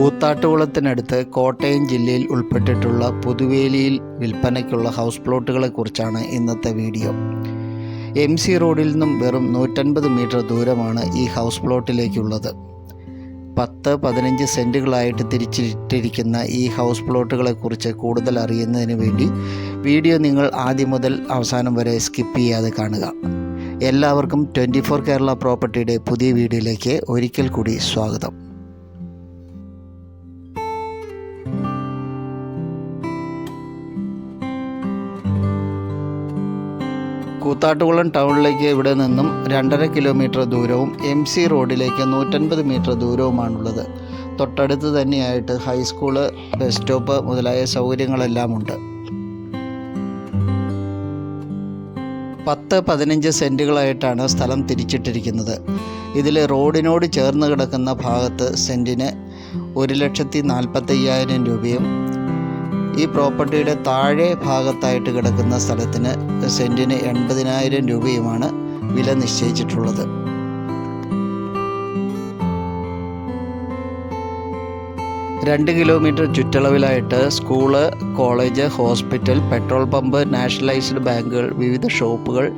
കൂത്താട്ടുകുളത്തിനടുത്ത് കോട്ടയം ജില്ലയിൽ ഉൾപ്പെട്ടിട്ടുള്ള പുതുവേലിയിൽ വിൽപ്പനയ്ക്കുള്ള ഹൗസ് പ്ലോട്ടുകളെക്കുറിച്ചാണ് ഇന്നത്തെ വീഡിയോ. എം സി റോഡിൽ നിന്നും വെറും നൂറ്റൻപത് മീറ്റർ ദൂരമാണ് ഈ ഹൗസ് പ്ലോട്ടിലേക്കുള്ളത്. പത്ത് പതിനഞ്ച് സെന്റുകളായിട്ട് തിരിച്ചിട്ടിരിക്കുന്ന ഈ ഹൗസ് പ്ലോട്ടുകളെക്കുറിച്ച് കൂടുതൽ അറിയുന്നതിന് വേണ്ടി വീഡിയോ നിങ്ങൾ ആദ്യം മുതൽ അവസാനം വരെ സ്കിപ്പ് ചെയ്യാതെ കാണുക. എല്ലാവർക്കും ട്വന്റി ഫോർ കേരള പ്രോപ്പർട്ടിയുടെ പുതിയ വീഡിയോയിലേക്ക് ഒരിക്കൽ കൂടി സ്വാഗതം. കൂത്താട്ടുകുളം ടൗണിലേക്ക് ഇവിടെ നിന്നും രണ്ടര കിലോമീറ്റർ ദൂരവും എം സി റോഡിലേക്ക് നൂറ്റൻപത് മീറ്റർ ദൂരവുമാണുള്ളത്. തൊട്ടടുത്ത് തന്നെയായിട്ട് ഹൈസ്കൂൾ ബസ് സ്റ്റോപ്പ് മുതലായ സൗകര്യങ്ങളെല്ലാം ഉണ്ട്. പത്ത് പതിനഞ്ച് സെന്റുകളായിട്ടാണ് സ്ഥലം തിരിച്ചിട്ടിരിക്കുന്നത്. ഇതിൽ റോഡിനോട് ചേർന്ന് കിടക്കുന്ന ഭാഗത്ത് സെന്റിന് ഒരു ലക്ഷത്തി നാൽപ്പത്തയ്യായിരം രൂപയും ഈ പ്രോപ്പർട്ടിയുടെ താഴെ ഭാഗത്തായിട്ട് കിടക്കുന്ന സ്ഥലത്തിന് സെന്റിന് എൺപതിനായിരം രൂപയുമാണ് വില നിശ്ചയിച്ചിട്ടുള്ളത്. രണ്ട് kilometre ചുറ്റളവിലായിട്ട് school college hospital petrol pump nationalised ബാങ്കുകൾ വിവിധ ഷോപ്പുകൾ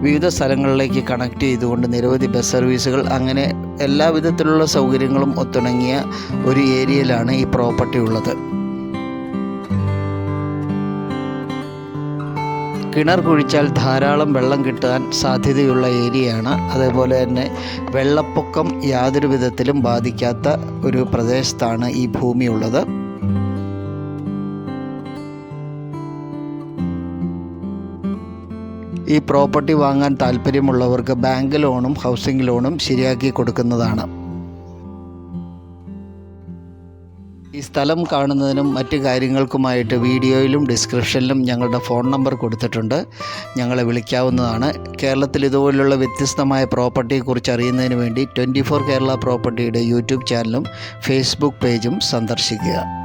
വിവിധ സ്ഥലങ്ങളിലേക്ക് കണക്ട് ചെയ്തുകൊണ്ട് നിരവധി ബസ് സർവീസുകൾ അങ്ങനെ എല്ലാവിധത്തിലുള്ള സൗകര്യങ്ങളും ഒത്തിണങ്ങിയ ഒരു ഏരിയയിലാണ് ഈ പ്രോപ്പർട്ടി ഉള്ളത്. കിണർ കുഴിച്ചാൽ ധാരാളം വെള്ളം കിട്ടാൻ സാധ്യതയുള്ള ഏരിയയാണ്. അതേപോലെ തന്നെ വെള്ളപ്പൊക്കം യാതൊരു വിധത്തിലും ബാധിക്കാത്ത ഒരു പ്രദേശത്താണ് ഈ ഭൂമി ഉള്ളത്. ഈ പ്രോപ്പർട്ടി വാങ്ങാൻ താല്പര്യമുള്ളവർക്ക് ബാങ്ക് ലോണും ഹൗസിംഗ് ലോണും ശരിയാക്കി കൊടുക്കുന്നതാണ്. ഈ സ്ഥലം കാണുന്നതിനും മറ്റു കാര്യങ്ങൾക്കുമായിട്ട് വീഡിയോയിലും ഡിസ്ക്രിപ്ഷനിലും ഞങ്ങളുടെ ഫോൺ നമ്പർ കൊടുത്തിട്ടുണ്ട്. ഞങ്ങളെ വിളിക്കാവുന്നതാണ്. കേരളത്തിൽ ഇതുപോലുള്ള വ്യത്യസ്തമായ പ്രോപ്പർട്ടിയെക്കുറിച്ച് അറിയുന്നതിന് വേണ്ടി ട്വന്റി ഫോർ കേരള പ്രോപ്പർട്ടിയുടെ യൂട്യൂബ് ചാനലും ഫേസ്ബുക്ക് പേജും സന്ദർശിക്കുക.